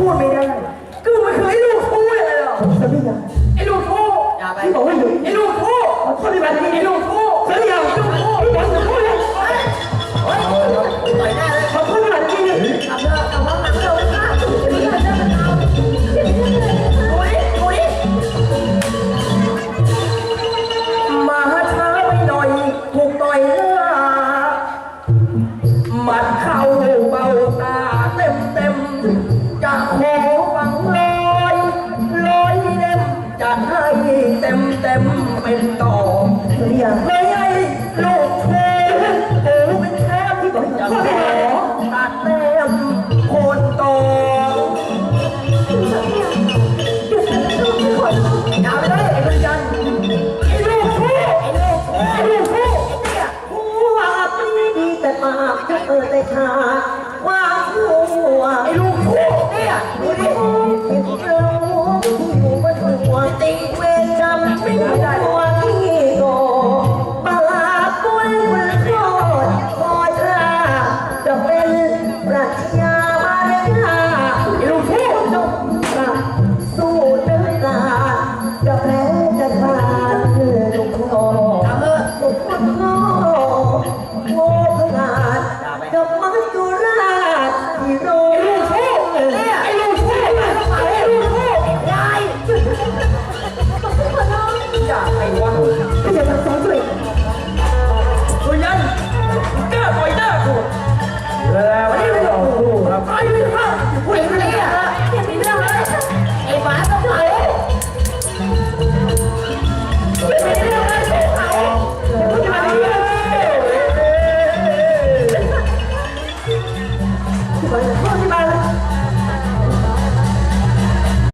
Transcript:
พูดไม่ได้กูมันคือไอ้ลูกทู่เลยเหรอสัญญาไอ้ลูกทู่อย่าไปพี่บอกว่าหยุดไอ้ลูกทู่ขอโทษในแบบนี้ไอ้ลูกทู่สัญญาพี่บอกอย่าพูดเลยเฮ้ยต่อยหน้าเลยขอโทษในแบบนี้กลับเถอะกลับห้องหนังเถอะค่ะเดี๋ยวเดี๋ยวเดี๋ยวดูดิดูดิมาช้าไปหน่อยถูกต่อยหน้าหมัดเข้า เต็มเต็มเป็นต่อสัญญาไม่ให้ลูกเทโอ้เป็นแทบที่ต้องจะขอตัดเต็มโคนโตอย่าไปเลยไอ้บริยันไอ้ลูกทู่ไอ้ลูกไอ้ลูกทู่ไอ้เนี่ยหัวไม่ดีแต่ปากจะเปิดแต่ชา ปรัชญามาเรียน